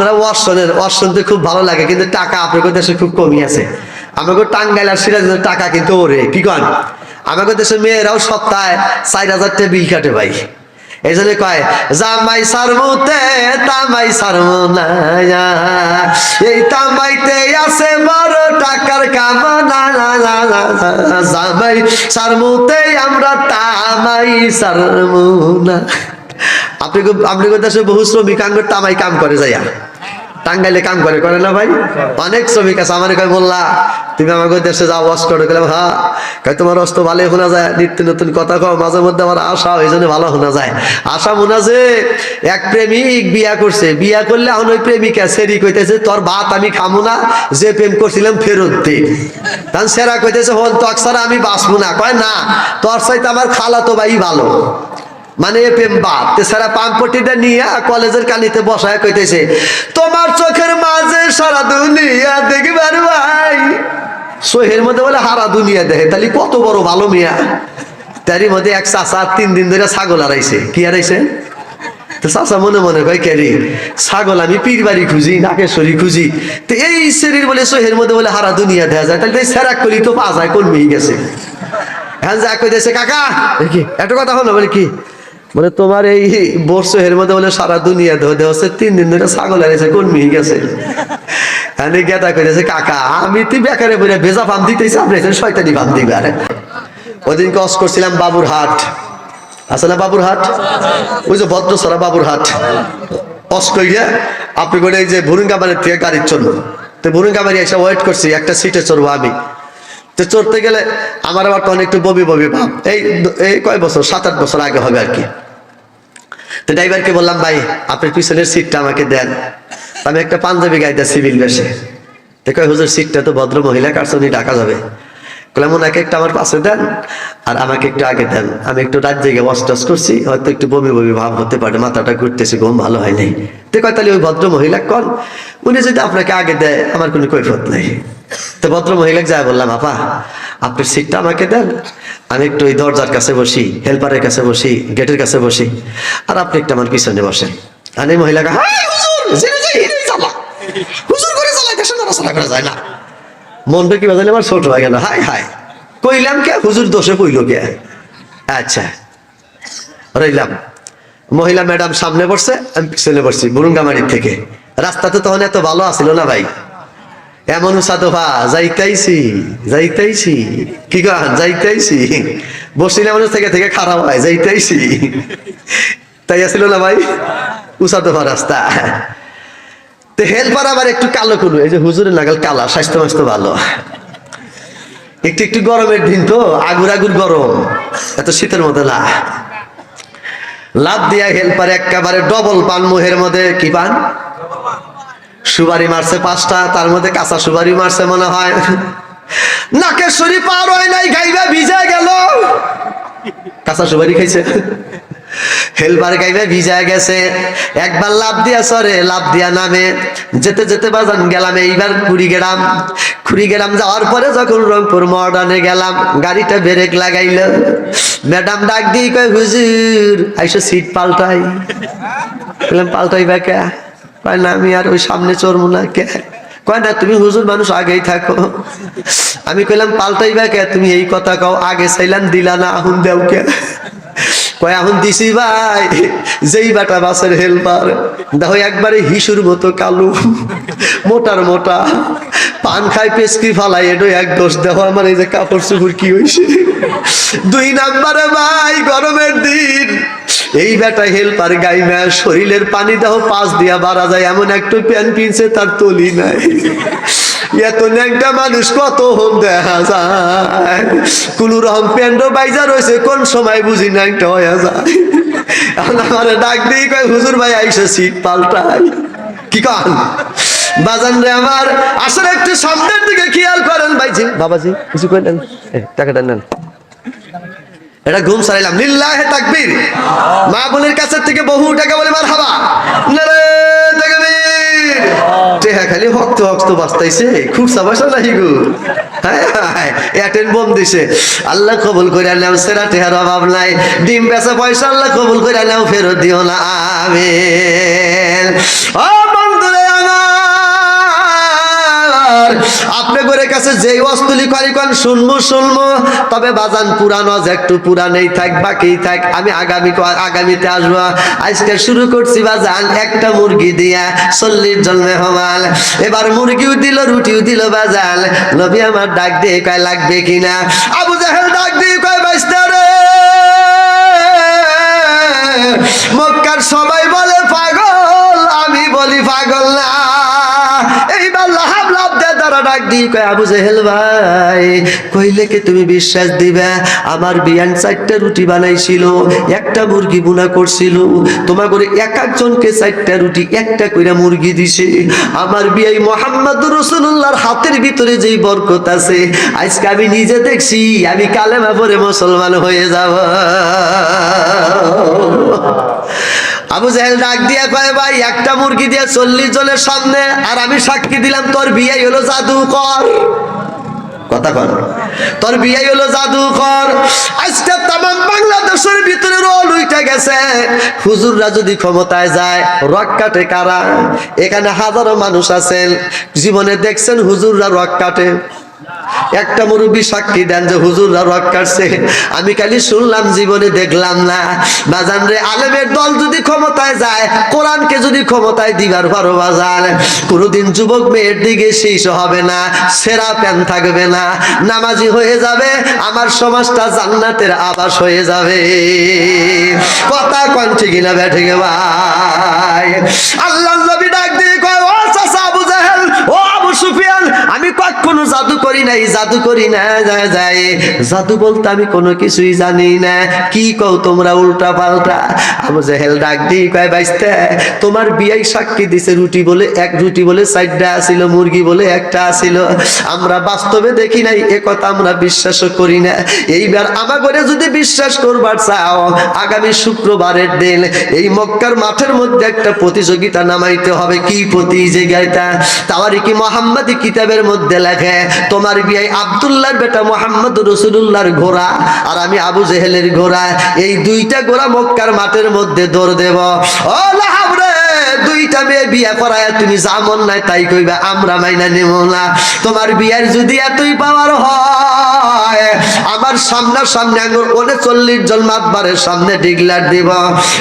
আপনারা ওয়াশ শোনেন খুব ভালো লাগে, কিন্তু টাকা আপনাদের দেশে খুব কমই আছে। আমাকে টাঙ্গাইল আর সিরাজের টাকা কিন্তু ওরে, কি কন? আমাকে দেশে মেয়েরাও সপ্তাহে চার হাজার টাকা বিল কাটে ভাই। এই জন্য কয়, জামাই সারমুতে, তামাই সারমু না এই তামাইতে আছে বড় টাকার কামনা। জামাই সারমুতে, আমরা তামাই সারমু না। আপনি আপনি দেশে বহু শ্রমিক তামাই কাম করে যাইয়া। টাঙ্গাইলে কাম করে করে না ভাই? অনেক শ্রমিক আছে। আমার কয় বললা তুমি আমাকে দেশে যাও ওয়াশ করো। গেলাম হ্যাঁ। কয়, তোমার অস্ত ভালো শোনা যায়। নিত্য নতুন কথা কও, মাঝে মধ্যে আমার আশা এই জন্য ভালো শোনা যায়। আশা মনে আছে, এক প্রেমিক বিয়া করছে। বিয়া করলে এখন ওই প্রেমিকা সেরি কইতেছে, তোর ভাত আমি খামু না, যে প্রেম করছিলাম ফেরত দে। তখন সেরা কইতেছে, হন তো আমি বাঁচবো না। কয়, না, তোর সাথে আমার খালা তো ভাই ভালো। মানে প্রেম বাপ তেছাড়া পাম্পটিটা নিয়ে কলেজের কানিতে বসায় কইতেছে, তোমার চোখের মাঝে সারা দুনিয়া দেখবার ভাই। সোহের মধ্যে বলে, হারা দুনিয়া দেখে, তাহলে কত বড় ভালো মিয়া। তারই মধ্যে এক চাষা তিন দিন ধরে ছাগল হারাইছে। কি হারাইছে? তো চাষা মনে মনে কয় কেরি ছাগল আমি পীর বাড়ি খুঁজি নাকেশ্বরী খুঁজি। তো এই শরীর বলে সোহের মধ্যে বলে, হারা দুনিয়া দেখা যায়। তাহলে সেরাক করি তো পা যায় কোন মেয়ে গেছে। হ্যাঁ যা কইতেছে, কাকা কি, একটা কথা হলো বলে কি? মানে তোমার এই বর্ষ এর মধ্যে বলে সারা দুনিয়া ধরে হচ্ছে, তিন দিন ধরে ছাগল হারিয়েছে মেয়ে গেছে। হ্যাঁ গেতা কইতেছে, কাকা, আমি তুই বেকারে বলে ভেজা ফাম দিতেছি, আপনি শয়তানি ফাম দিবে আরে, ওদিন কস করছিলাম বাবুর হাট। আছে না বাবুর হাট? ওই যে ভদ্র সারা বাবুর হাট। কস কইয়া আপনি করে এই যে ভুরুঙ্গাবাড়ির থেকে গাড়ির জন্য। তো ভুরুঙ্গাবাড়ি এসে ওয়েট করছি, একটা সিটে চড়বো আমি। তো চড়তে গেলে আমার আবার তখন একটু বমি বমি ভাব। এই এই কয় বছর? সাত আট বছর আগে হবে আর কি। তো ড্রাইভারকে বললাম, ভাই আপনার পিছনের সিটটা আমাকে দেন। আমি একটা পাঞ্জাবি গাইতে সিভিল বেশে। দেখো হুজুর সিটটা তো ভদ্র মহিলা কারসনি ডাকা যাবে? বললাম ওনাকে একটা আমার পাশে দেন আর আমাকে একটু আগে দেন। আমি একটু রাত জেগে ওয়াশ করছি, হয়তো একটু বমি বমি ভাব হতে পারে, মাথাটা ঘুরতেছে, ঘুম ভালো হয় নাই। তো কয়, তাহলে ওই ভদ্র মহিলা কন? উনি যদি আপনাকে আগে দেয়, আমার কোনো কৈফত নেই। তো ভদ্র মহিলাকে যায় বললাম, আপা, আপনার সিটটা আমাকে দেন। আমি একটু ওই দরজার কাছে বসি হেল্পারের কাছে বসি গেটের কাছে বসি, আর আপনি একটু আমার পিছনে বসেন। আর এই মহিলাকে হুজুর! হুজুর করে চালাইতেছে নড়াচড়া করা যায় না। মনটা কি বাজালে আমার ছোট হয়ে গেল হাই হাই কইলাম কে? হুজুর দোষে কইল কে? আচ্ছা। রইলাম। মহিলা ম্যাডাম সামনে বসছে, আমি পিছনে বসছি, বুরুঙ্গামারির থেকে। রাস্তা তো তখন এত ভালো আছিল না ভাই? এমন সাধোভা যাইতাইছি যাইতাইছি। কি গান যাইতাইছি। বসিলে মানুষ থেকে থেকে খারাপ হয়, যাইতাইছি। তাই আসছিল না ভাই? উসাদোভা রাস্তা। তো হেল্পার আবার একটু কালো কুলু এই যে হুজুরের নাগাল কালা, স্বাস্থ্য মাস্ত ভালো। একটু একটু গরমের দিন তো, আগুর আগুর গরম। এত শীতের মধ্যে না লাভ দিয়া হেল্পার একেবারে ডবল পান মুহের মধ্যে। কি পান? সুবারি মারছে পাঁচটা, তার মধ্যে কাঁচা সুবারি মারছে মনে হয়। নাকেশ্বরী পার হয় নাই, গাইবা ভিজা গেল। কাঁচা সুবারি খাইছে। হেলবার গাইবে, ভিজা গেছে। একবার লাভ দিয়া সরে লাভ দিয়া নামে। যেতে যেতে বাজান গেলাম, এইবার কুড়ি গেলাম। যাওয়ার পরে যখন রংপুর মডার্নে গেলাম, গাড়িটা ব্রেক লাগাইল। ম্যাডাম ডাক দিয়ে কয়, হুজুর, আইসো সিট পাল্টাই। বললাম পাল্টাই বা কে? কয়, না, আমি আর ওই সামনে চড়বো না কে? কয়, না, তুমি হুজুর মানুষ, আগেই থাকো। আমি কইলাম পাল্টাই বা কে? তুমি এই কথা কও, আগে চাইলাম, দিলা না, আহুন দেও কে? কয় এখন দিছি ভাই, যেই বাটা বাসের হেল্পার দেখো, একবারে হিসুর মতো কালু, মোটার মোটা। পান খাই পেস্কি ফালাই এটো এক দোষ দেখো আমার এই যে কাপড় চুপুর কি হয়েছে দুই নাম্বারে ভাই, গরমের দিন। এই বেটা হেল্পার গাইমা, শরীরের পানি দেহ পাশ দিয়া বাড়া যায়, এমন একটু প্যান পিনছে, তার তলি নাই। হুজুর ভাই, আইসে সিট কি বাজান রে আমার আসলে একটু সামনের দিকে খেয়াল করেন। ভাইজি, বাবাজি, কিছু করে নেন টাকাটা নেন। এটা ঘুম সারাইলাম। লিল্লাহে তাকবীর। মা বোনের কাছে থেকে বহু টাকা বলে মার হাবা টেহা খালি হক্ত হক্ত বাস্তাইছে খুব সাবাসা নাহি গো এটেন বম দিছে। আল্লাহ কবুল করে নাও সেরা টেহার অভাব নাই। ডিম বেচা পয়সা আল্লাহ কবুল করে নাও ফেরত দিও না কাছে যেই অস্তুলি করি কন শুনব শুনব। তবে বাজান পুরানো যে একটু পুরানেই থাক, বাকি থাক। আমি আগামী আগামীতে আসব। আজকে শুরু করছি বাজান একটা মুরগি দিয়া, চল্লিশ জন মেহমান। এবার মুরগিও দিল, রুটিও দিল বাজান। নবী আমার ডাক দিয়ে কয়, লাগবে কিনা? আবু জাহেল ডাক দিয়ে কয়, বাইস্তা রে। মক্কার সবাই বলে, পাগল। আমি বলি, পাগল না। লাভ ডাক দি কয়, আবু জেহেল ভাই, কইলে কি তুমি বিশ্বাস দিবে? আমার বিয়ান চারটা রুটি বানাইছিল, একটা মুরগি বুনা করছিল। তোমার এক একজনকে চারটা রুটি, একটা কইরা মুরগি দিছে। আমার বিয়াই মোহাম্মদ রসুল্লাহর হাতের ভিতরে যেই বরকত আছে, আজকে আমি নিজে দেখছি, আমি কালেমা পরে মুসলমান হয়ে যাব। আবু জাহেল ডাক দিয়া কয়, ভাই, একটা মুরগি দিয়ে চল্লিশ জনের সামনে আর আমি সাক্ষী দিলাম, তোর বিয়ে হলো জাদু কর কথা কর তোর বিয়ে হলো জাদু কর আজকে তাম বাংলাদেশের ভিতরে রোল উঠে গেছে। হুজুররা যদি ক্ষমতায় যায়, রক কাটে কারা? এখানে হাজারো মানুষ আছেন। জীবনে দেখছেন হুজুররা রক কাটে। একটা মুরব্বী সাক্ষী দেন যে হুজুররা রক কাটছে। আমি খালি শুনলাম, জীবনে দেখলাম না। বাজান রে আলেমের দল যদি ক্ষমতায় যায়, কোরআনকে যদি ক্ষমতায় দিবার পারো বাজান কোনোদিন যুবক মেয়ের দিকে শেষ হবে না, সেরা প্যান থাকবে না। নামাজি হয়ে যাবে, আমার সমাজটা জান্নাতের আবাস হয়ে যাবে। কথা কন ঠিক না ব্যাঠে ভাই। আল্লাহ নবী ডাক দিয়ে কয়, ও চাচা আবু জাহেল, ও আবু সুফিয়ান আমি কখনো জাদু করি নাই, জাদু করি না যায় জাদু বলতে আমি কোনো কিছুই জানি না। কি কও তোমরা উল্টা পাল্টা? আবু জাহেল ডাক দিয়ে কয় বাইস্তে, তোমার বিয়াই সাক্ষী দিছে রুটি বলে, এক রুটি বলে চারটা আসিল, মুরগি বলে একটা আসিল। আমরা বাস্তবে দেখি নাই, এ কথা আমরা বিশ্বাসও করি না। এইবার আমার ঘরে যদি বিশ্বাস করবার চাও, আগামী শুক্রবারের দিন এই মক্কার মাঠের মধ্যে একটা প্রতিযোগিতা নামাইতে হবে। কি প্রতিযোগিতা? তাওয়ারিকি মোহাম্মদী কিতাবের মধ্যে লেখে, তোমার বিয়ে আব্দুল্লাহর বেটা মোহাম্মদ রসুল্লাহর ঘোড়া আর আমি আবু জেহেলের ঘোড়া। এই দুইটা ঘোড়া মক্কার মাঠের মধ্যে দৌড় দেব। দুইটা মেয়ে করায় তুমি নাই তাই কইবা, আমরা মাইনা নেব না। তোমার যদি এতই পাওয়ার হয়, আমার সামনা সামনে আঙুর ওনে চল্লিশ জন মাতবারের সামনে ডিগলার দিব।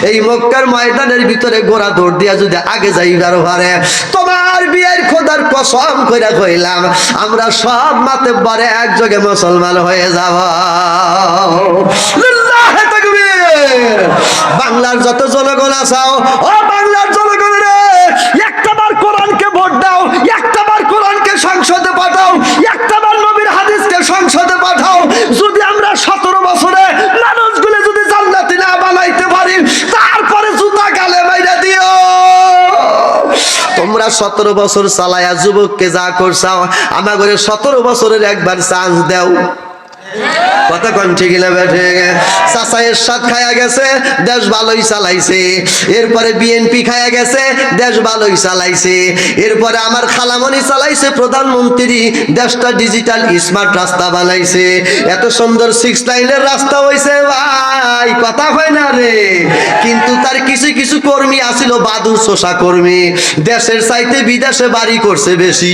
এই মক্কার ময়দানের ভিতরে গোড়া দৌড় দিয়া যদি আগে যাইবার পারে, তোমার বিয়ের খোদার কসম কইলাম, আমরা সব মাতে একযোগে মুসলমান হয়ে যাব। বাংলার যত জনগণ আসাও ও বাংলার জনগণ রে একটাবার কোরআনকে ভোট দাও একটাবার কোরআনকে সংসদে পাঠাও একটাবার নবীর হাদিসকে সংসদে পাঠাও। যদি আমরা সতেরো বছরে মানুষগুলো যদি জান্নাতি না বানাইতে পারি তারপরে জুতা গালে মাইরা দিও তোমরা সতেরো বছর চালায়া যুবককে যা করছাও আমার ঘরে সতেরো বছরের একবার চান্স দাও। কথা না বেঠে খায়া গেছে, দেশ ভালোই চালাইছে। এরপরে বিএনপি খায়া গেছে, দেশ ভালোই চালাইছে। এরপরে আমার খালামণি চালাইছে, প্রধানমন্ত্রী দেশটা ডিজিটাল স্মার্ট রাস্তা বানাইছে। এত সুন্দর সিক্স লাইনের রাস্তা হইছে, ভাই, কথা হয় না রে। কিন্তু তার কিছু কিছু কর্মী আছিল বাদু শোষা কর্মী। দেশের চাইতে বিদেশে বাড়ি করছে বেশি।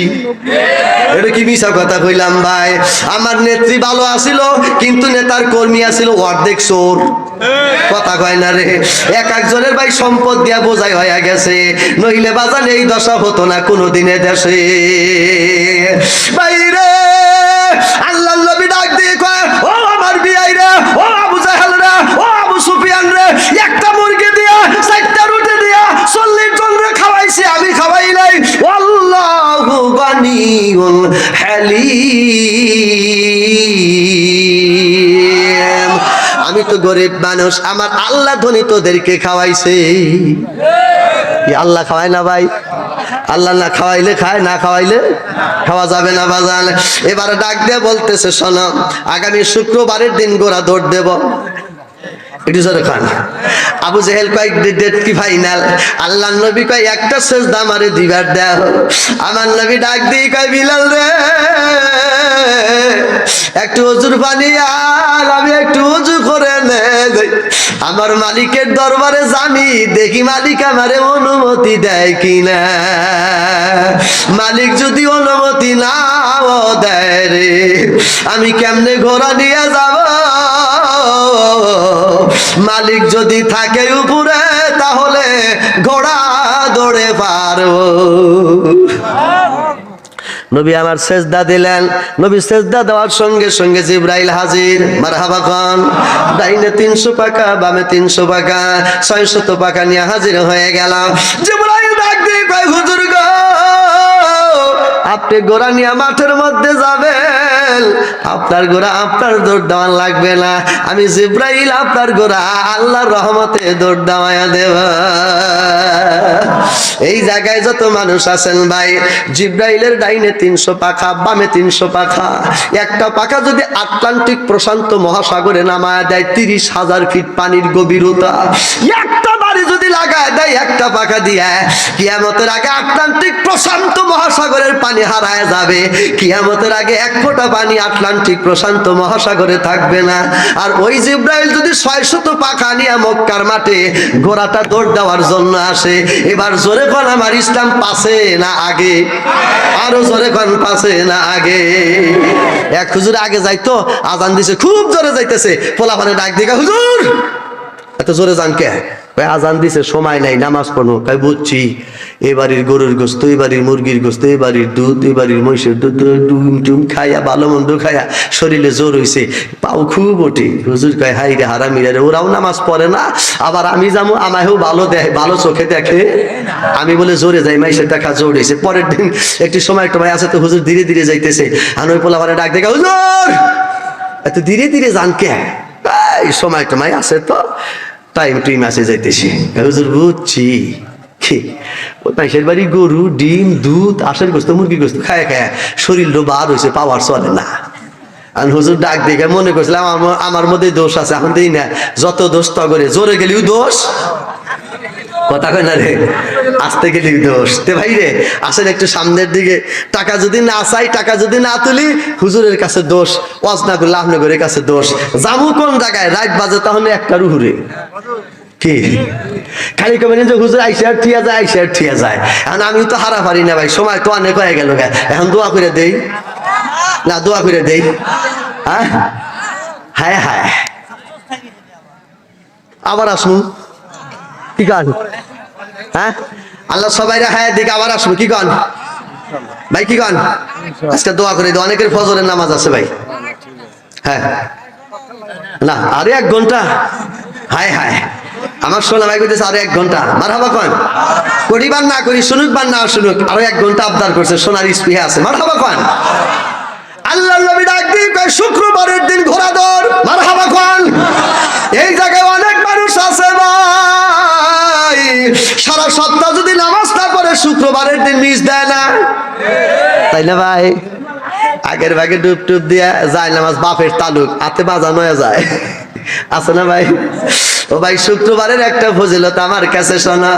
এটা কি মিশা কথা কইলাম, ভাই? আমার নেত্রী ভালো আছিল কিন্তু নেতার কর্মী আছিল অর্ধেক চোর। কথা কয় না রে। এক একজনের ভাই সম্পদ দিয়া বোঝাই হয়ে গেছে। নইলে বাজান এই দশা হতো না কোনো দিনে দেশে। বাইরে আল্লাহ নবী ডাক দিয়ে কয়, ও আমার বিয়াই ও আবু জাহেল ও আবু সুফিয়ান একটা মুরগি দিয়া, চারটা রুটি দিয়া, চল্লিশ আমি খাওয়াই নাই। হালিম। আমি তো গরিব মানুষ, আমার আল্লাহ ধনী তোদেরকে খাওয়াইছে। আল্লাহ খাওয়ায় না ভাই? আল্লাহ না খাওয়াইলে খায়, না খাওয়াইলে খাওয়া যাবে না বাজান। এবার ডাক দিয়ে বলতেছে, শোনো, আগামী শুক্রবারের দিন গোড়া দৌড় দেব। কয়েক ডেট কি ফাইনাল নবী কয়, একটা শেষ দিবার আমার নবী ডাক কয়, বিলাল একটু আমি একটু করে নে আমার মালিকের দরবারে জানি দেখি মালিক আমারে অনুমতি দেয় কিনা। মালিক যদি অনুমতি নাও দেয় রে, আমি কেমনে ঘোড়া নিয়ে যাব? মালিক যদি থাকে উপরে, তাহলে ঘোড়া দৌড়ে পারব। নবী আমার সেজদা দিলেন। নবী সেজদা দেওয়ার সঙ্গে সঙ্গে জিব্রাইল হাজির। মারহাবা খান। ডাইনে তিনশো পাকা, বামে তিনশো পাকা, ছয়শত পাকা নিয়ে হাজির হয়ে গেলাম। জিব্রাইল ডাক দিয়ে আপনি গোড়া নিয়ে মাঠের মধ্যে যাবেন। আপনার গোড়া আপনার দৌড় দেওয়ান লাগবে না। আমি জিব্রাইল, আপনার গোড়া আল্লাহর রহমতে দৌড় দেওয়া দেব। এই জায়গায় যত মানুষ আছেন ভাই, জিব্রাইলের ডাইনে তিনশো পাখা, বামে তিনশো পাখা। একটা পাখা যদি আটলান্টিক প্রশান্ত মহাসাগরে নামায় দেয়, তিরিশ হাজার ফিট পানির গভীরতা। একটা পাখা দিয়ে কিয়ামতের আগে আটলান্টিক প্রশান্ত মহাসাগরের পানি হারায় যাবে। কিয়ামতের আগে এক ফোঁটা পানি আটলান্টিক প্রশান্ত মহাসাগরে থাকবে না। আর ওই জিব্রাইল যদি ছয় শত পাখা নিয়ে মক্কার মাঠে ঘোড়াটা দৌড় দেওয়ার জন্য আসে, এবার জোরে কোন আমার ইসলাম পাশে না আগে? আরও জোরে কোন পাশে না আগে? এক হুজুর আগে যাইতো, আজান দিছে, খুব জোরে যাইতেছে পোলা পানে ডাক দিকে হুজুর, এত জোরে যান কে? ভাই আজান দিছে, সময় নাই, নামাজ পড়ব তাই বুঝছি। এ বাড়ির গরুর গোস্ত এ বাড়ির মুরগির গোস্ত এ বাড়ির দুধ এ বাড়ির মহিষের দুধ ডুম টুম খাইয়া, ভালো মন্দ খাইয়া, শরীরে জোর হইছে। পাও খুব ওঠে। হুজুর কয়, হাই রে হারামিরা রে, ওরাও নামাজ পড়ে না, আবার আমি যাব আমায়ও ভালো দেয়, ভালো চোখে দেখে। আমি বলে, জোরে যাই মাইসের দেখা জোর হয়েছে পরের দিন একটি সময় একটা ভাই আছে তো, হুজুর ধীরে ধীরে যাইতেছে। আর ওই পোলা ডাক দেখা, হুজুর, এত ধীরে ধীরে যান কে এই, সময় টমাই আছে তো। টাইম তুই মাসে যাইতেছি। হুজুর বুঝছি। ওই মাইসের বাড়ি গরু, ডিম, দুধ আসার গোস্ত মুরগি গোস্ত খায় খায়। শরীর বার হয়েছে পাওয়ার চলে না। আর হুজুর ডাক দেখে মনে করছিলাম, আমার মধ্যে দোষ আছে, এখন না। যত দোষ তগরে, জোরে গেলেও দোষ। কথা কয় না রে? আসতে গেলি দোষ। তে ভাই রে, আসেন একটু সামনের দিকে। টাকা যদি না চাই, টাকা যদি না তুলি, হুজুরের কাছে দোষ, ওয়াজ না করলে আপনাদের কাছে দোষ। যাব কোন জায়গায়? রাইট বাজে তাহলে একটা রুহুরে খালি কবে যে হুজুর আইসে আর ঠিয়া যায়, আইসে আর ঠিয়া যায়। এখন আমি তো হারা পারি না ভাই, সময় তো অনেক হয়ে গেল। এখন দোয়া করে দেই। না, দোয়া করে দেই। হ্যাঁ? হায় হায়। আবার আসুন কি হ্যাঁ? আল্লাহ সবাই আবার আসব, কি ভাই, কি আজকে দোয়া করে অনেকের ফজরের নামাজ আছে ভাই। হ্যাঁ। না, আরে এক ঘণ্টা? হায় হায়। আমার ভাই আরও এক ঘণ্টা। কন? করিবার না করি, শুনুক বার না শুনুক, আরও এক ঘণ্টা আবদার করছে, সোনার স্পৃহে আছে। মার হাবা কন? আল্লাহ নবী ডাক দিয়ে শুক্রবারের দিন ঘোড়া দৌড়। মার হাবা কন? এই জায়গায় সারা সপ্তাহ যদি নামাজ না পড়ে, শুক্রবারের দিন মিস দেয় না। তাই না ভাই? আগের ভাগে ডুব টুব দিয়া যায় নামাজ, বাপের তালুক, হাতে বাজানো যায়। আছে না ভাই? ও ভাই, শুক্রবারের একটা ফজিলত আমার কাছে শোনা।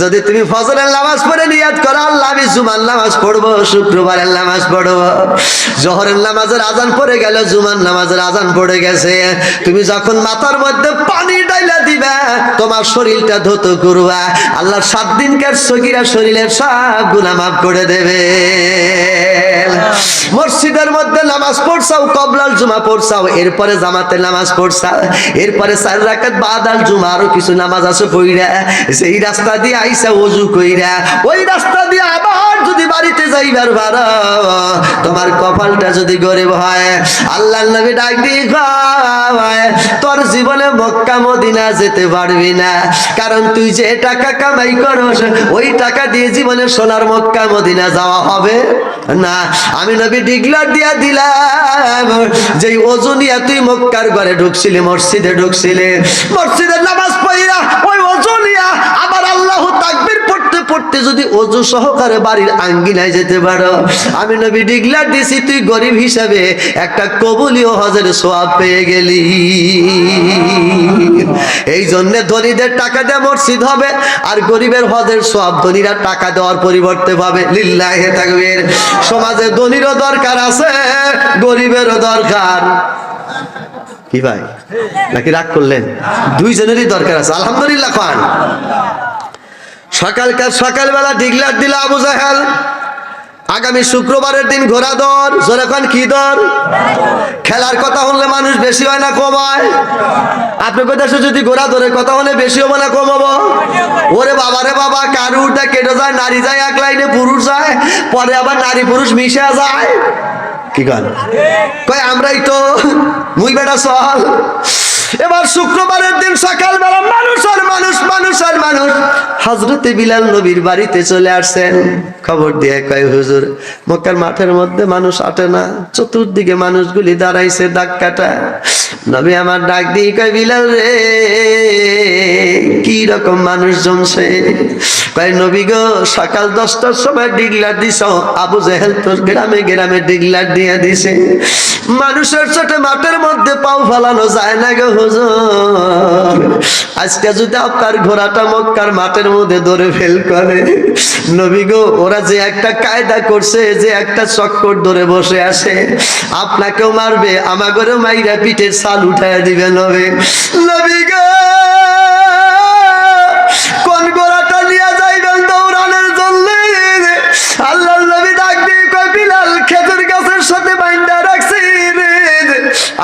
যদি তুমি ফজরের নামাজ পড়ে নিয়াত করো, আল্লাহ আমি জুমার নামাজ পড়ব, শুক্রবারের নামাজ পড়ব। জহরের নামাজের আজান পড়ে গেল, জুমার নামাজের আজান পড়ে গেছে। তুমি যখন মাথার মধ্যে পানি ডাইলা দিবা, তোমার শরীরটা ধুত করবা। আল্লাহ সাত দিনকার সগিরা শরীরের সব গুনাহ মাফ করে দেবে। মসজিদের মধ্যে নামাজ পড়ছাও, কবলাল জুমা পড়ছাও, এরপরে জামাতে নামাজ পড়ছাও এরপরে চার রাকাত বাদাল জুমা, আরও কিছু নামাজ আছে পইরা সেই রাস্তা দিয়ে আইসা ওযু কইরা, ওই রাস্তা দিয়ে আবার যদি বাড়িতে যাইবার ভাড়া তোমার কপালটা যদি গরিব হয় আল্লাহ নবী ডাক দিয়ে তোর জীবনে মক্কা, মদিনা যেতে পারবি না, কারণ তুই যে টাকা কামাই করস, ওই টাকা দিয়ে জীবনে সোনার মক্কা, মদিনা যাওয়া হবে না। আমি নবী ডিগলার দিয়া দিলাম, যেই ওজনিয়া তুই মক্কার ঘরে ঢুকছিলি মসজিদে ঢুকছিলি মসজিদের নামাজ পড়িরা ওই ওজনিয়া আবার আল্লাহ তাকবীর পড়তে পড়তে যদি অজু সহকারে বাড়ির আঙ্গিনায় যেতে পারো। আমি নবী ডিগলার দিছি, তুই গরিব হিসাবে একটা কবুলীয় হজের সোয়াব পেয়ে গেলি। এই জন্য ধনীদের টাকা দিয়ে মসজিদ হবে, আর গরিবের হজের সোয়াব ধনীরা টাকা দেওয়ার পরিবর্তে পাবে লিল্লাহে থাকবে সমাজে ধনীরও দরকার আছে, গরিবেরও দরকার। কি ভাই? নাকি রাগ করলেন? দুইজনেরই দরকার আছে। আলহামদুলিল্লাহ, খান। সকালকার সকালবেলা ডিগলার দিল আবু জাহাল। আগামী শুক্রবারের দিন ঘোড়া দর। যখন কি দর? খেলার কথা হলে মানুষ বেশি হয় না, কম হয়? আপনার কথা যদি ঘোরা ধরে কথা হলে বেশি হবে না, কম হব? ওরে বাবা রে বাবা, কারু উঠে কেটে যায়, নারী যায়, এক লাইনে পুরুষ যায়, পরে আবার নারী পুরুষ মিশে যায়। কি গান? কয়, আমরাই তো মুই বেটা চল এবার শুক্রবারের দিন সকালবেলা মানুষ আর মানুষ মানুষ আর মানুষ হজরতে বিলাল নবীর বাড়িতে চলে আসছেন। খবর দিয়ে কয়, হুজুর, মক্কার মাঠের মধ্যে মানুষ আটে না। চতুর্দিকে মানুষগুলি দাঁড়াইছে দাগ কাটা। নবী আমার ডাক দিয়ে কয়, বিলাল রে, কি রকম মানুষ জমছে? কয়, নবী গো, সকাল দশটার সময় ডিগলার দিছ। আবু জেহেল তোর গ্রামে গ্রামে ডিগলার দিয়ে দিছে। মানুষের ছোট মাঠের মধ্যে পাও ফালানো যায় না গো হুজুর। আজকে যদি আপনার ঘোড়াটা মক্কার মাঠের মধ্যে ধরে ফেল করে, নবী গো, ওরা যে একটা কায়দা করছে, যে একটা চক্কর ধরে বসে আসে আপনাকেও মারবে, আমাগরেও মাইরা পিঠের সাল উঠায় দিবে নবে নবী গো!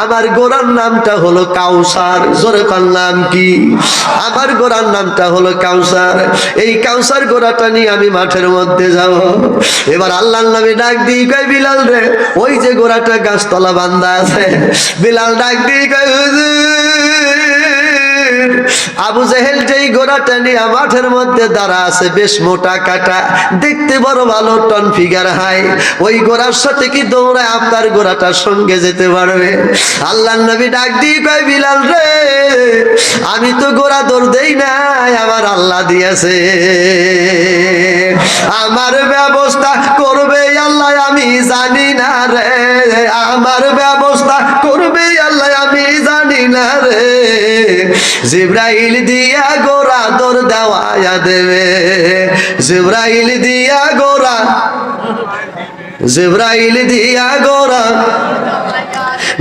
আমার গোড়ার নামটা হলো কাউসার। জোরে নাম কি? আমার গোড়ার নামটা হলো কাউসার। এই কাউসার গোড়াটা নিয়ে আমি মাঠের মধ্যে যাব। এবার আল্লাহ নামে ডাক দিই, কয় বিলাল রে, ওই যে গোড়াটা গাছতলা বান্দা আছে। বিলাল ডাক দিই, কয় হুজুর আবু জেহেল যেই ঘোড়াটা নিয়ে মাঠের মধ্যে দাঁড়া আছে, বেশ মোটা কাটা, দেখতে বড় ভালো, টন ফিগার হাই। ওই ঘোড়ার সাথে কি দৌড়ায় আপনার ঘোড়াটার সঙ্গে যেতে পারবে? আল্লাহ নবী ডাক দিয়ে কয়, বিলাল রে, আমি তো গোড়া দৌড় দেই নাই, আমার আল্লাহ দিয়েছে। আমার ব্যবস্থা করবে আল্লাহ, আমি জানি না রে, আমার ব্যবস্থা করবে না রে। জিব্রাইল দিয়া গোরা দর দেওয়া দেবে। জিব্রাইল দিয়া গোরা। জিব্রাইল দিয়া গোরা।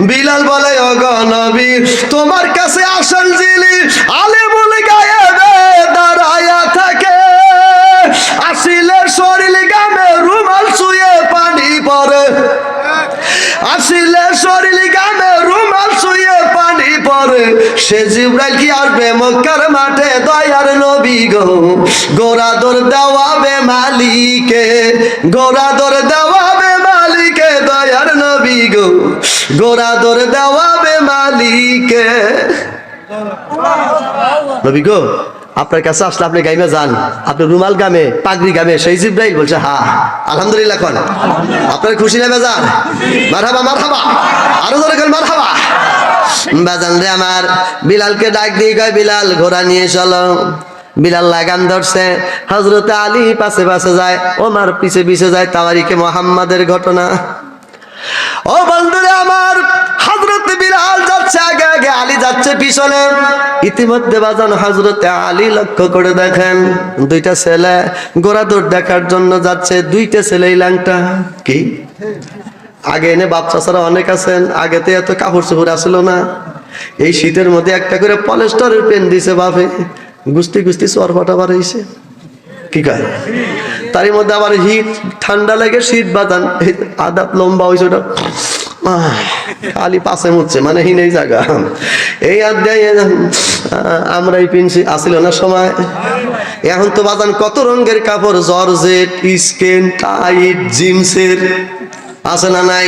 বিলাল বলে অগনবী তোমার কাছে আসল জিলি আলেমুল গায়েবে দাঁড়ায়া থাকে। আসিলে শরীর গামে রুমাল শুয়ে পানি পরে আসিলে শরীর গামে সে জিব্রাইল কি আসবে মক্কার মাঠে? দয়ার নবী গো। গোরা দর মালিকে। গোরা দর মালিকে, দয়ার নবী গো। গোরা দর মালিকে। নবী গো, আপনার কাছে আসলে আপনি গাইমে যান। আপনি রুমাল গামে, পাগড়ি গামে, সেই জিব্রাইল বলছে, হা, আলহামদুলিল্লাহ কোন। আপনার খুশি নেবে যান মারহাবা মারহাবা। আরও ধরে কোন, মারহাবা। বাজান রে আমার, বিলালকে ডাক দিয়ে কয়, বিলাল, ঘোড়া নিয়ে চলো। বিলাল লাগান ধরছে। হজরতে আলী পাশে পাশে যায়, ওমার পিছে পিছে যায় তাওয়ারিকে মোহাম্মদের ঘটনা। ও বন্ধুরে আমার হজরত বিলাল যাচ্ছে আগে আগে, আলী যাচ্ছে পিছনে। ইতিমধ্যে বাজান হজরতে আলী লক্ষ্য করে দেখেন, দুইটা ছেলে গোড়া দৌড় দেখার জন্য যাচ্ছে, দুইটা ছেলে ল্যাংটা কি? আগে এনে বাচ্চা ছাড়া অনেক আছেন আগেতে এত কাপড় চোপড় আসলো না। এই শীতের মধ্যে একটা করে পলেস্টারের পেন দিছে বাপে। গুস্তি গুস্তি চর ফাটা বাড়াইছে। কি কয়? তারই মধ্যে আবার হিট, ঠান্ডা লেগে শীত বাদান আদা লম্বা হয়েছে ওটা। খালি পাশে মুচ্ছে মানে হিনেই জায়গা এই অধ্যায় আমরাই পিনছি, আসিল না সময়। এখন তো বাজান কত রঙের কাপড়, জর্জেট, স্কেন, টাইট, জিন্সের। আছে না নাই?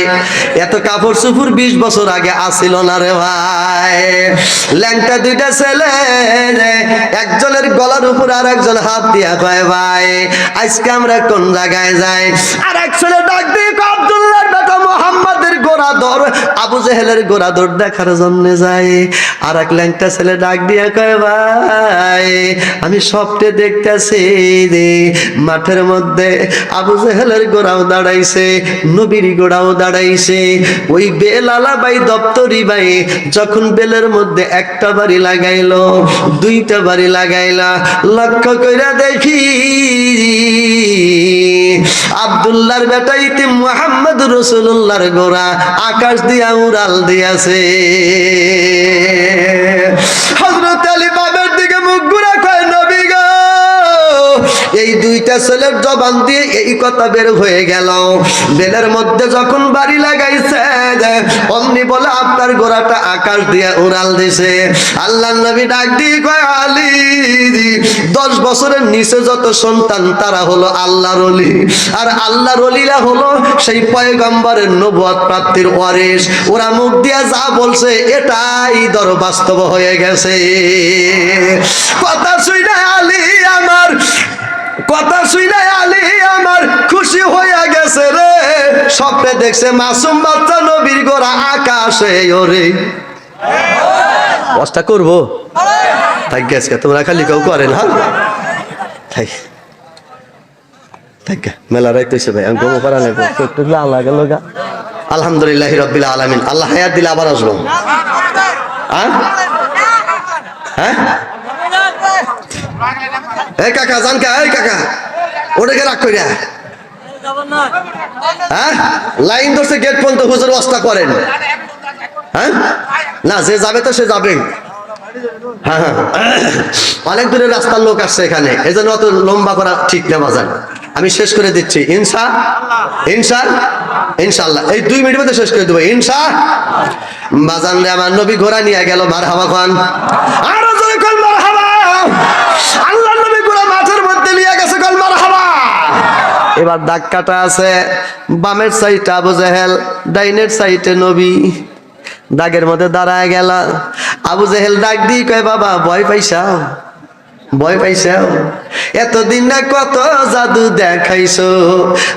এত কাপড় চুপুর বিশ বছর আগে আসিল না রে ভাই। ল্যাংটা দুইটা ছেলে একজনের গলার উপর আর একজন হাত দিয়া কয়, ভাই, আজকে আমরা কোন জায়গায় যাই? আর এক ছেলে ডাক দিয়ে মোহাম্মদের গোড়া দর আবু জেহেলের গোড়া দর দেখার জন্য যায়। আর এক ল্যাংটা ছেলে ডাক দিয়া কয়, ভাই, আমি সবটে দেখতেছি রে মাঠের মধ্যে আবু জেহেলের গোড়াও দাঁড়াইছে, নবীর গোড়াও দাঁড়াইছে। ওই বেলালা বাই দপ্তরি বাই যখন বেলের মধ্যে একটা বাড়ি লাগাইলো, দুইটা বাড়ি লাগাইলা। লক্ষ্য কইরা দেখি আব্দুল্লাহর বেটা ইতিম মোহাম্মদ রসুল্লাহর গোড়া আকাশ দিয়া উড়াল দিয়াছে। ছেলের জবান দিয়ে এই কথা বের হয়ে গেল। বেলের মধ্যে যখন বাড়ি লাগাইছে, অমনি বলে, আপনার গোড়াটা আকাশ দিয়ে উড়াল দিছে। আল্লাহ নবী ডাক দিয়ে কয়, আলী, দশ বছরের নিচে যত সন্তান, তারা হলো আল্লাহর অলি আর আল্লাহর অলিরা হলো সেই পয়গম্বরের নবুয়ত প্রাপ্তির ওয়ারিস ওরা মুখ দিয়ে যা বলছে, এটাই দর বাস্তব হয়ে গেছে। কথা শুনে আলী আমার কথা শুনে আলী আমার খুশি হইয়া গেছে রে। স্বপ্নে দেখছে মাসুম বাচ্চা নবীর গোড়া আকাশে ওরে। কষ্ট করব? গেছে তোমরা খালি কেউ করেন হ্যাঁ? মেলা রাইতে ভাই আমি ঘুমো পারা লাগবো। একটু আল্লাহ গেল গা। আলহামদুলিল্লাহ রব্বিল আলামিন। আল্লাহ হায়াত দিলে আবার আসব। হ্যাঁ? হ্যাঁ? এই কাকা, জান কা, এই কাকা, ওটাকে রাখ কইরা। হ্যাঁ? লাইন ধরছে, গেট পর্যন্ত হুজুর অবস্থা করেন। হ্যাঁ? না, যে যাবে তো সে যাবে। হ্যাঁ হ্যাঁ। অনেক দূরের রাস্তার লোক আসছে এখানে এই জন্য অত লম্বা করা ঠিক না বাজার আমি শেষ করে দিচ্ছি। ইনসা ইনসা ইনশাল্লাহ এই দুই মিনিট মধ্যে শেষ করে দেবো। ইনসা বাজান রে, আমার নবী ঘোড়া নিয়ে গেল মার হাওয়া খান। আরও জোরে কল মার হাওয়া আল্লাহ নবী ঘোড়া মাঠের মধ্যে নিয়ে গেছে কল মার হাওয়া এবার দাগ কাটা আছে। বামের সাইডে আবু জেহেল, ডাইনের সাইডে নবী। দাগের মধ্যে দাঁড়ায় গেল। আবু জেহেল ডাক দি কয়, বাবা, ভয় পাইছাও? ভয় পাইছাও? এতদিন না কত জাদু দেখাইছো।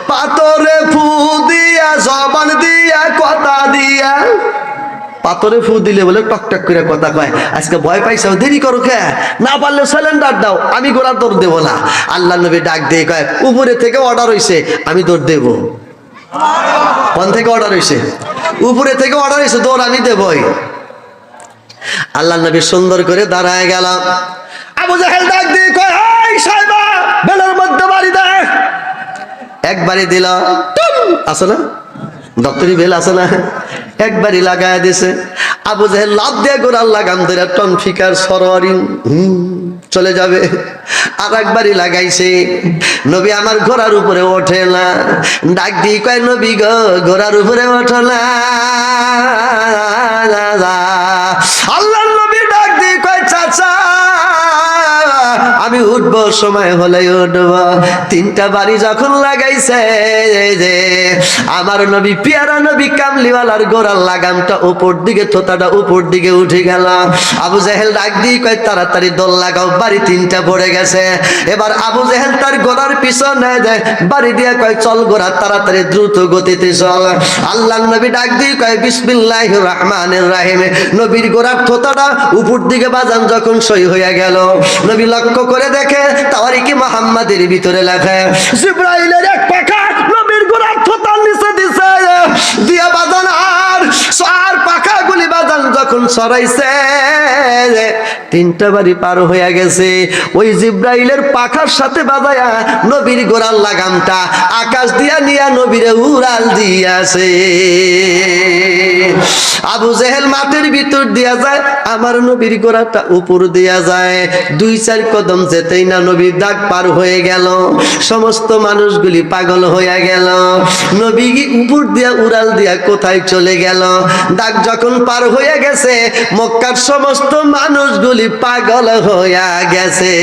পাতরে ফু দিয়া, জবান দিয়া, কথা দিয়া। পাতরে ফু দিলে বলে টক টক করে কথা কয়। আজকে ভয় পাইছাও দেরি করো কে? না পারলে সিলিন্ডার দাও আমি গোড়া দৌড় দেবো না। আল্লাহ নবী ডাক দিয়ে কয় উপরে থেকে অর্ডার হইছে আমি দৌড় দেবো। কোন থেকে অর্ডার হয়েছে উপরে থেকে অর্ডার হয়েছে দৌড় আমি দেবই। আল্লাহ নবী সুন্দর করে দাঁড়ায় গেলাম। আবু জাহেল ডাক দিয়ে কয় এই সাহেবা বেলার মধ্যে বাড়ি দেয় একবারই দিল টুম, আছে না? ডক্টরি বেল আছে না? একবারই লাগায় দিছে। আবু জাহেল লাভ দিয়ে গোড়ার লাগাম ধরে টন ফিকার সরওয়ারি হুম, চলে যাবে। আর একবারই লাগাইছে। নবী আমার ঘোড়ার উপরে ওঠে না। ডাক দিয়ে কয়, নবী গো, ঘোড়ার উপরে ওঠে না। সময় হলে উঠব তিনটা বাড়ি যখন লাগাইছে আমার নবী, পিয়ারা নবী কামলিওয়ালার গোড়ার লাগামটা উপর দিকে, থোতাটা উপর দিকে উঠে গেল। আবু জাহেল ডাক দিয়ে কয়, তাড়াতাড়ি দোল লাগাও, বাড়ি তিনটা পড়ে গেছে। এবার আবু জাহেল তার গোড়ার পিছনে দেয় বাড়ি দিয়ে কয়, চল গোড়া, তাড়াতাড়ি দ্রুত গতিতে চল। আল্লাহ নবী ডাক দিয়ে কয় বিসমিল্লাহ রহমানের রাহিমে। নবীর গোড়ার থোতাটা উপর দিকে বাজান যখন সই হয়ে গেল, নবী লক্ষ্য করে দেখে তাওয়ারিকি মোহাম্মদের ভিতরে লেখা জিব্রাইলের এক পাখা নবীর গোড়ার থোতার নিচে দিছে দিয়া আর বাজান যখন সরাইছে তিনটা বাড়ি পার হয়ে গেছে। ওই জিব্রাইলের পাখার সাথে বাজায়া নবীর গোড়ার লাগামটা আকাশ দিয়া নিয়া নবীরে উড়াল দিয়াছে। আবু জেহেল মাঠের ভিতর দিয়া যায়, আমার নবীর গোড়াটা উপর দিয়া যায়। দুই চার কদম যেতেই না নবীর দাগ পার হয়ে গেল। সমস্ত মানুষগুলি পাগল হয়ে গেল। নবী উপর দিয়া উড়াল দিয়া কোথায় চলে গেল? দাগ যখন পার হয়ে গেছে। মক্কার সমস্ত মানুষগুলি পাগল হইয়া গেছে।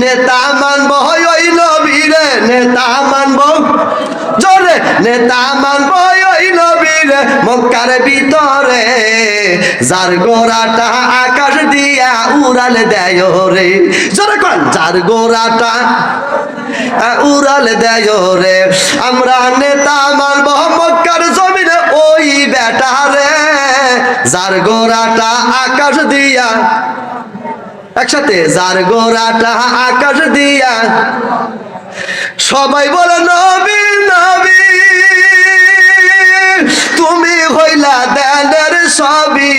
নেতা মানব হয় ওই নবীরে নেতা মানব। জোরে, নেতা মানব ওই নবীরে মক্কার ভিতরে। যার গোড়াটা আকাশ দিয়া উড়াল দেয় রে। জোরে কোন, যার গোড়াটা উড়াল দেয় রে। আমরা নেতা মানব, মক্কার জমিনে ওই বেটা রে। যার গোড়াটা আকাশ দিয়া। একসাথে যার গোড়াটা আকাশ দিয়া। সবাই বলে, নবী নবী, তুমি হইলা দেনের সবই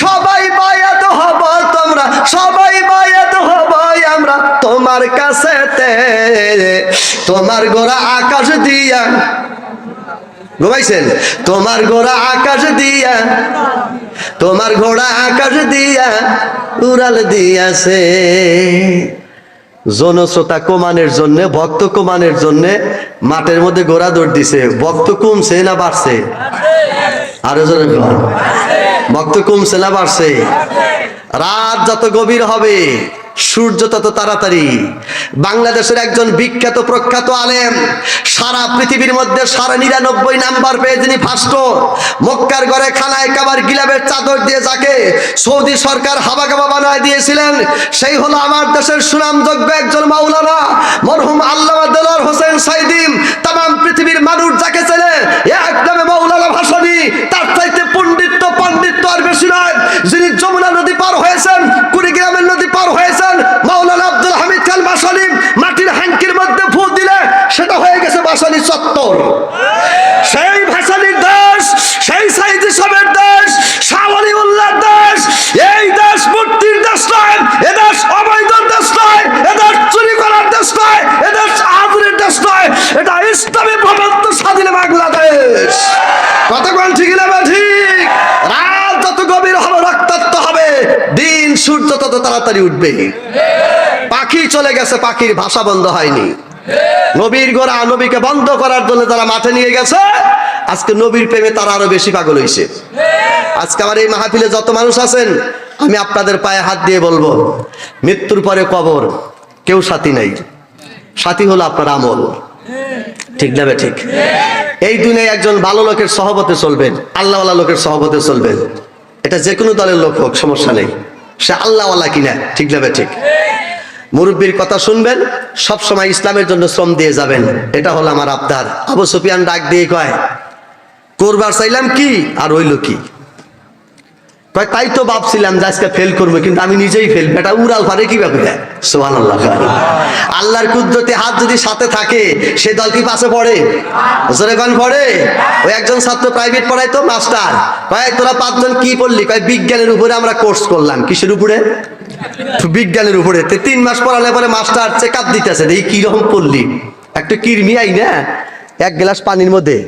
সবাই বায়াত হব তোমরা, সবাই বায়াত হব আমরা তোমার কাছেতে। তোমার গোড়া আকাশ দিয়া। ঘুমাইছেন? তোমার ঘোড়া আকাশ দিয়া, তোমার ঘোড়া আকাশ দিয়া, উড়াল দিয়াছে। জনশ্রোতা কমানের জন্য, ভক্ত কমানের জন্য মাঠের মধ্যে ঘোড়া দৌড় দিছে। ভক্ত কমছে না বাড়ছে? আরও ভক্ত কমছে না বাড়ছে? রাত যত গভীর হবে সূর্য তত তাড়াতাড়ি। বাংলাদেশের একজন বিখ্যাত প্রখ্যাত আলেম, সারা পৃথিবীর মধ্যে সাড়ে নিরানব্বই নাম্বার পেয়ে যিনি ফার্স্ট। মক্কার ঘরে খানায় কাবার গিলাবের চাদর দিয়ে যাকে সৌদি সরকার হাবা গাবা বানায় দিয়েছিলেন, সেই হলো আমার দেশের সুনামযোগ্য একজন মাওলানা মরহুম আল্লামা দেলার হোসেন সাইদিম তাম পৃথিবীর মানুষ যাকে চেনে এক নামে মাওলানা তার চাইতে পণ্ডিত্য পাণ্ডিত্য আর বেশি নয়। যিনি যমুনা নদী পার হয়েছেন, কুড়িগ্রামের নদী পার হয়েছেন মাওলানা আব্দুল হামিদ খান বাসানি মাটির হ্যাঙ্কির মধ্যে ফু দিলে সেটা হয়ে গেছে বাসানি চত্বর। সেই ভাসানির দেশ, সেই সাইদি সবের দেশ শাওয়ালি উল্লার দেশ, এই দেশ মূর্তির দেশ নয়, এ দেশ অবৈধ দেশ নয়, এ দেশ চুরি করার দেশ নয়, এ দেশ আদরের দেশ নয়, এটা ইসলামী প্রবন্ধ স্বাধীন বাংলাদেশ। কতক্ষণ ঠিক না ঠিক? রাত যত গভীর হবে, রক্তাক্ত হবে, দিন সূর্য তত তাড়াতাড়ি উঠবে। পাখি চলে গেছে, পাখির ভাষা বন্ধ হয়নি। নবীর গোড়া নবীকে বন্ধ করার জন্য তারা মাঠে নিয়ে গেছে। আজকে নবীর প্রেমে তারা আরও বেশি পাগল হয়েছে আজকে আমার এই মাহফিলে যত মানুষ আছেন, আমি আপনাদের পায়ে হাত দিয়ে বলব, মৃত্যুর পরে কবর, কেউ সাথী নাই। সাথী হলো আপনার আমল। ঠিক না ঠিক? এই দুনিয়ায় একজন ভালো লোকের সহবতে চলবেন, আল্লাহওয়ালা লোকের সহবতে চলবেন। এটা যে কোনো দলের লোক হোক, সমস্যা নেই। সে আল্লাহওয়ালা কিনা, ঠিক না ঠিক? মুরব্বীর কথা শুনবেন সব সময় ইসলামের জন্য শ্রম দিয়ে যাবেন। এটা হলো আমার আবদার। আবু সুফিয়ান ডাক দিয়ে কয়, করবার চাইলাম কি আর হইল কি? কয়, তাই তো ভাবছিলাম যে আজকে ফেল করব, কিন্তু আমি নিজেই ফেল বেটা, উড়াল পারে কি ব্যাপারে সোহান আল্লাহ আল্লাহর কুদরতে হাত যদি সাথে থাকে, সে দল কি পাশে পড়ে? জোরে কোন, পড়ে? ওই একজন ছাত্র প্রাইভেট পড়ায় তো মাস্টার কয়, তোরা পাঁচজন কি পড়লি? কয়, বিজ্ঞানের উপরে আমরা কোর্স করলাম। কিসের উপরে? বিজ্ঞানের উপরে তিন মাস পড়ালে পরে মাস্টার চেক আপ দিতেছে, এই কীরকম পড়লি একটা কিরমি আই না? এক গ্লাস পানির মধ্যে।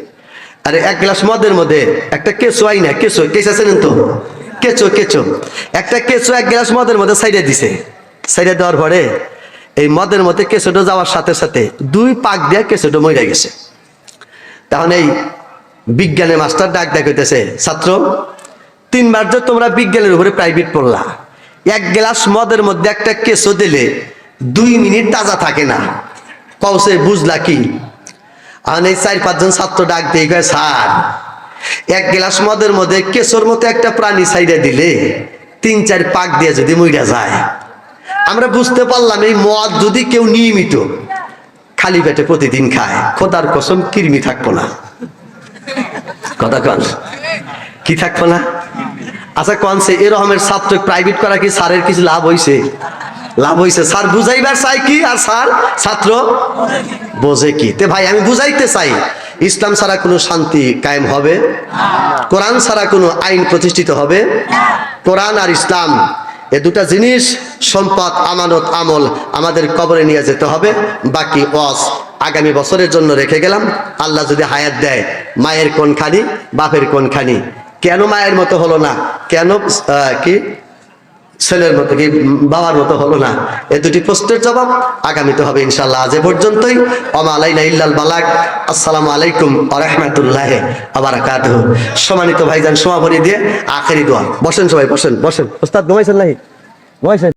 আরে এক গ্লাস মদের মধ্যে, একটা কেঁচো আই না? কেঁচো কেঁচো তো? কেঁচো কেঁচো। একটা কেঁচো এক গ্লাস মদের মধ্যে সাইডে দিছে। সাইডে দেওয়ার পরে এই মদের মধ্যে কেঁচোটা যাওয়ার সাথে সাথে দুই পাক দিয়ে কেঁচোটা মরে গেছে। তখন এই বিজ্ঞানের মাস্টার ডাক ডাক হইতেছে ছাত্র, তিনবার যে তোমরা বিজ্ঞানের উপরে প্রাইভেট পড়লা এক গ্লাস মদের মধ্যে একটা কেঁচো দিলে দুই মিনিট তাজা থাকে না। কৌশে বুঝলা কি? এই চার, পাঁচজন ছাত্র ডাক দিয়ে কয়, স্যার, এক গ্লাস মদের মধ্যে কেঁচোর মতো একটা প্রাণী সাইডে দিলে তিন, চার পাক দিয়ে যদি মইরা যায়। আমরা বুঝতে পারলাম এই মদ যদি কেউ নিয়মিত খালি পেটে প্রতিদিন খায়, খোদার কসম কৃমি থাকব না। কথা কন, কি থাকব না? আচ্ছা কনসে এরকমের ছাত্র প্রাইভেট করা কি স্যারের কিছু লাভ হইছে? লাভ হইছে। স্যার বুঝাইবার চাই কি? আর স্যার, ছাত্র বোঝে কি? তে ভাই, আমি বুঝাইতে চাই, ইসলাম ছাড়া কোনো শান্তি কায়েম হবে? কোরআন ছাড়া কোনো আইন প্রতিষ্ঠিত হবে? কোরআন আর ইসলাম, এ দুটা জিনিস সম্পদ, আমানত, আমল আমাদের কবরে নিয়ে যেতে হবে। বাকি ওয়াজ আগামী বছরের জন্য রেখে গেলাম। আল্লাহ যদি হায়াত দেয়, মায়ের কোনখানি, বাপের কোনখানি? কেন মায়ের মতো হলো না? কেন কি? ছেলের মতো, কি বাবার মতো হলো না? এ দুটি প্রশ্নের জবাব আগামীতে হবে ইনশাল্লাহ আজ এ পর্যন্তই। অমা আলাইনা ইল্লাল বালাক আসসালামু আলাইকুম আরহামতুল্লাহ আবার আবার সম্মানিত ভাইজান, সমাপনী দিয়ে আখেরি দোয়া। বসেন সবাই, বসেন বসেন। ওস্তাদ, ঘুমাইছেন নাই ঘুমাইছেন?